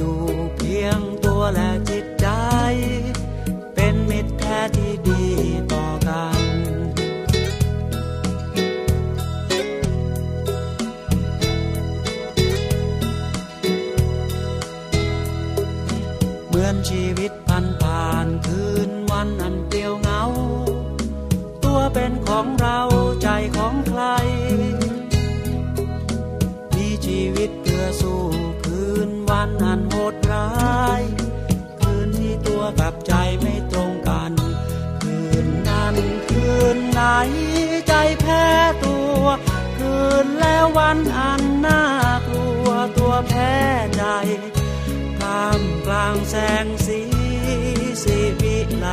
又变多了。ันอันน่ากลัวตัวแพ้ใจท่ามกลางแสงสีสีวิไล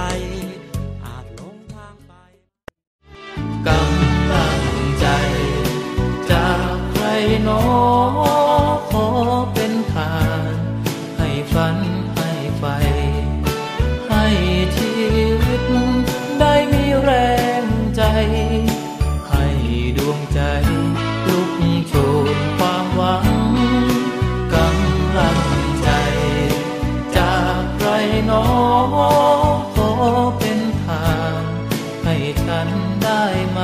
ได้ไหม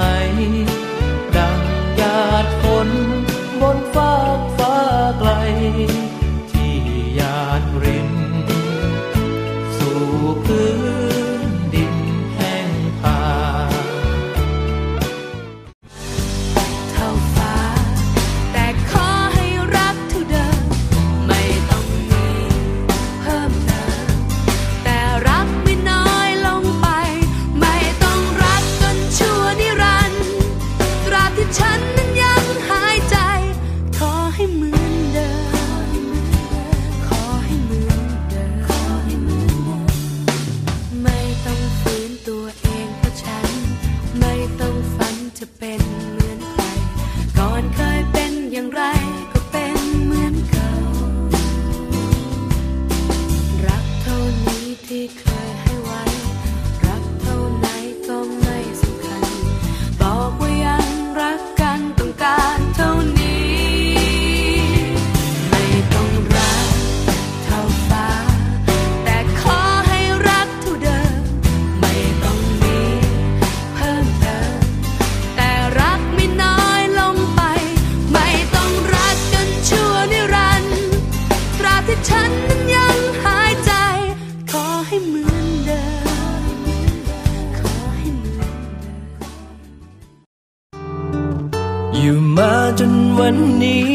อยู่มาจนวันนี้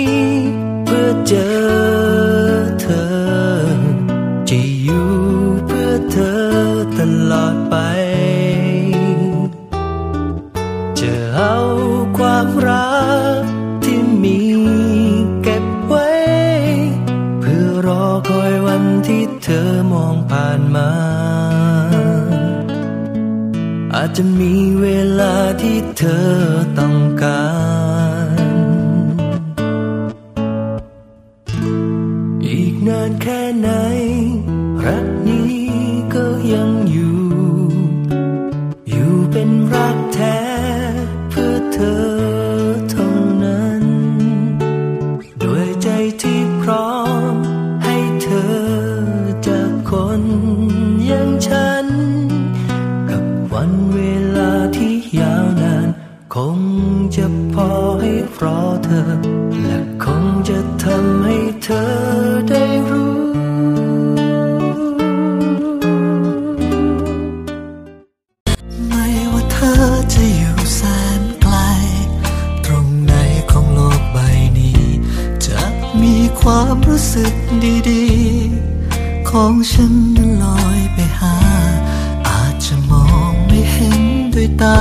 เพื่อเจอเธอ จะอยู่เพื่อเธอตลอดไป ธอมองผ่านมา อาจจะมีเวลาที่เธอต้อง ดีๆ ของฉันนั้นลอยไปหา อาจจะมองไม่เห็นด้วยตา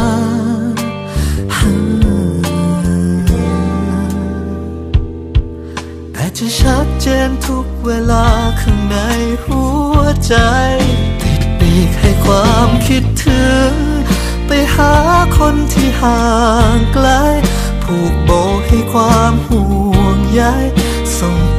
แต่จะชัดเจนทุกเวลาข้างในหัวใจ ติดปีกให้ความคิดถึง ไปหาคนที่ห่างไกลผูกโบให้ความห่วงใยส่ง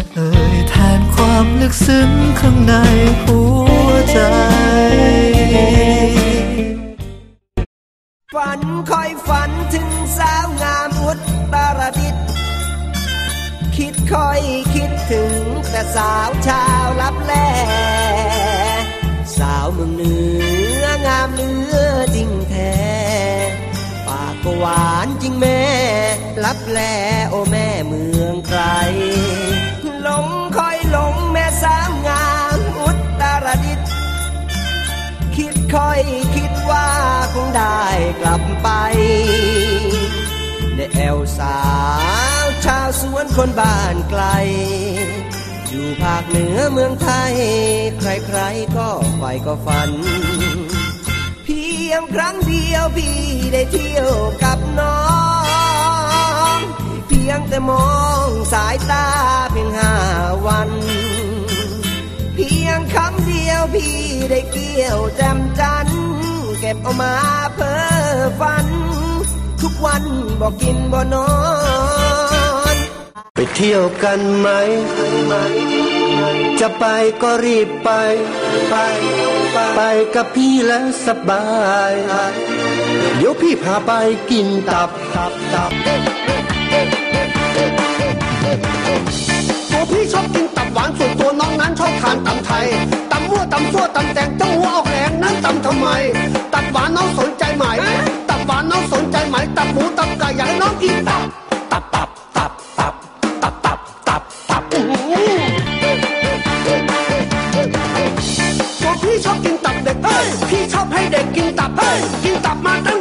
ะเอ่ยแทนความลึกซึ้งข้างในหัวใจ ฝันคอยฝันถึงสาวงามอุตตรดิต คิดคอยคิดถึงแต่สาวชาวลับแล สาวเมืองเหนืองามเนื้อจริงแท้ปากก็หวานจริงแม่ ลับแลโอแม่เมืองไกล คงได้กลับไปในแอวสาวชาวสวนคนบ้านไกล อยู่ภาคเหนือเมืองไทย ใครๆก็ไฟก็ฝัน เพียงครั้งเดียวพี่ได้เที่ยวกับน้อง เพียงแต่มองสายตาเพียงห้าวันเพียงคำเดียวพี่ได้เกี่ยวแจมจันทร์ เก็บเอามาเพ้อฝัน ทุกวันบอกกินบ่นอน ไปเที่ยวกันไหม จะไปก็รีบไป ไปไปกับพี่แล้วสบาย เดี๋ยวพี่พาไปกินตับตับตับตัวพี่ชอบกินตับหวานส่วนตัวน้องนั้นชอบทานตำไทยตำมั่วตำซั่วตำแตงเจ้าหัวออกแรงนั้นตำทำไมานน้องสนใจไหมตับหวานน้องสนใจไหมตับหมูตับไก่อยากให้น้องกินตับตับตับตับตับตับตับตับตับตัวพี่ชอบกินตับเด็กเฮ้ยพี่ชอบให้เด็กกินตับเฮ้ยกินตับมาตั้ง